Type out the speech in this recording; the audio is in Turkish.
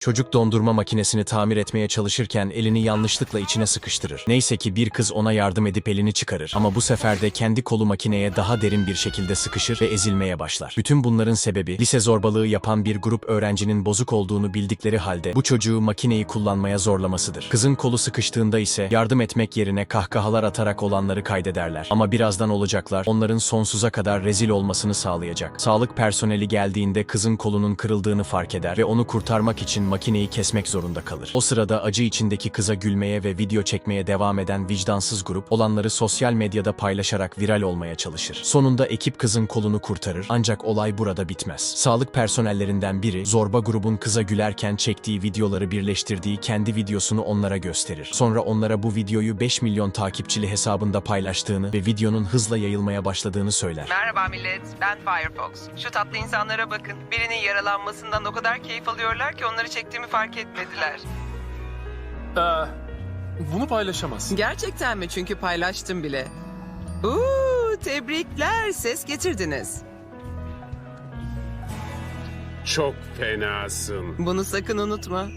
Çocuk dondurma makinesini tamir etmeye çalışırken elini yanlışlıkla içine sıkıştırır. Neyse ki bir kız ona yardım edip elini çıkarır. Ama bu sefer de kendi kolu makineye daha derin bir şekilde sıkışır ve ezilmeye başlar. Bütün bunların sebebi lise zorbalığı yapan bir grup öğrencinin bozuk olduğunu bildikleri halde bu çocuğu makineyi kullanmaya zorlamasıdır. Kızın kolu sıkıştığında ise yardım etmek yerine kahkahalar atarak olanları kaydederler. Ama birazdan olacaklar onların sonsuza kadar rezil olmasını sağlayacak. Sağlık personeli geldiğinde kızın kolunun kırıldığını fark eder ve onu kurtarmak için makineyi kesmek zorunda kalır. O sırada acı içindeki kıza gülmeye ve video çekmeye devam eden vicdansız grup olanları sosyal medyada paylaşarak viral olmaya çalışır. Sonunda ekip kızın kolunu kurtarır ancak olay burada bitmez. Sağlık personellerinden biri zorba grubun kıza gülerken çektiği videoları birleştirdiği kendi videosunu onlara gösterir. Sonra onlara bu videoyu 5 milyon takipçili hesabında paylaştığını ve videonun hızla yayılmaya başladığını söyler. Merhaba millet, ben Firefox. Şu tatlı insanlara bakın. Birinin yaralanmasından o kadar keyif alıyorlar ki onları çektiğimi fark etmediler. Ee, bunu paylaşamazsın. Gerçekten mi? Çünkü paylaştım bile. Uuu, tebrikler, ses getirdiniz. Çok fenasın. Bunu sakın unutma.